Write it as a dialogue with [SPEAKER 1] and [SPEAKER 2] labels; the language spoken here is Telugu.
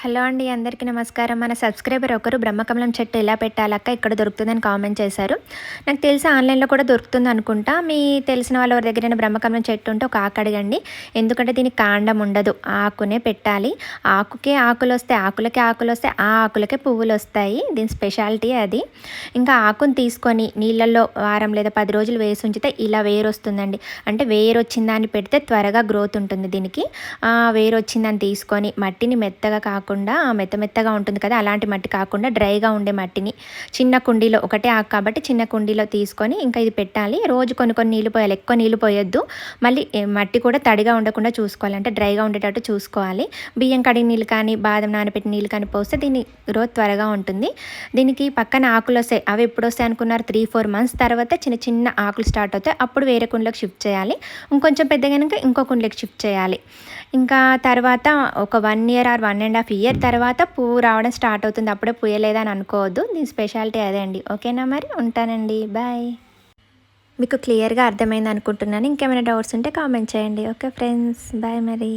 [SPEAKER 1] హలో అండి అందరికీ నమస్కారం. మన సబ్స్క్రైబర్ ఒకరు బ్రహ్మకమలం చెట్టు ఎలా పెట్టాలక్క ఇక్కడ దొరుకుతుందని కామెంట్ చేశారు. నాకు తెలిసి ఆన్లైన్లో కూడా దొరుకుతుంది అనుకుంటా. మీ తెలిసిన వాళ్ళ దగ్గర బ్రహ్మకమలం చెట్టు ఉంటే ఒక ఆకు అడగండి. ఎందుకంటే దీనికి కాండం ఉండదు. ఆకునే పెట్టాలి. ఆకుకే ఆకులు వస్తాయి ఆకులకే ఆకులు వస్తాయి. ఆ ఆకులకే పువ్వులు వస్తాయి. దీని స్పెషాలిటీ అది. ఇంకా ఆకుని తీసుకొని నీళ్ళల్లో వారం లేదా పది రోజులు వేసి ఉంచితే ఇలా వేరు వస్తుందండి. అంటే వేరు వచ్చిందని పెడితే త్వరగా గ్రోత్ ఉంటుంది దీనికి. వేరు వచ్చిందని తీసుకొని మట్టిని మెత్తగా కాకుండా కాకుండా మెత్త మెత్తగా ఉంటుంది కదా అలాంటి మట్టి కాకుండా డ్రైగా ఉండే మట్టిని. చిన్న కుండీలో ఒకటే ఆకు కాబట్టి చిన్న కుండీలో తీసుకొని ఇంకా ఇది పెట్టాలి. రోజు కొన్ని కొన్ని నీళ్ళు పోయాలి. ఎక్కువ నీళ్ళు పోయొద్దు. మళ్ళీ మట్టి కూడా తడిగా ఉండకుండా చూసుకోవాలి. అంటే డ్రైగా ఉండేటట్టు చూసుకోవాలి. బియ్యం కడిగి నీళ్ళు కానీ బాదం నానబెట్టి నీళ్ళు కానీ పోస్తే దీని గ్రోత్ త్వరగా ఉంటుంది. దీనికి పక్కన ఆకులు వస్తాయి. అవి ఎప్పుడు వస్తాయి అనుకున్నారు? త్రీ ఫోర్ మంత్స్ తర్వాత చిన్న చిన్న ఆకులు స్టార్ట్ అవుతాయి. అప్పుడు వేరే కుండలోకి షిఫ్ట్ చేయాలి. ఇంకొంచెం పెద్దగా ఇంకో కుండలకు షిఫ్ట్ చేయాలి. ఇంకా తర్వాత ఒక one year or one and half year తర్వాత పువ్వు రావడం స్టార్ట్ అవుతుంది. అప్పుడే పుయ్యలేదని అనుకోవద్దు. దీని స్పెషాలిటీ అదే అండి. ఓకేనా మరి? ఉంటానండి. బాయ్. మీకు క్లియర్గా అర్థమైంది అనుకుంటున్నాను. ఇంకేమైనా డౌట్స్ ఉంటే కామెంట్ చేయండి. Okay friends. బాయ్ మరి.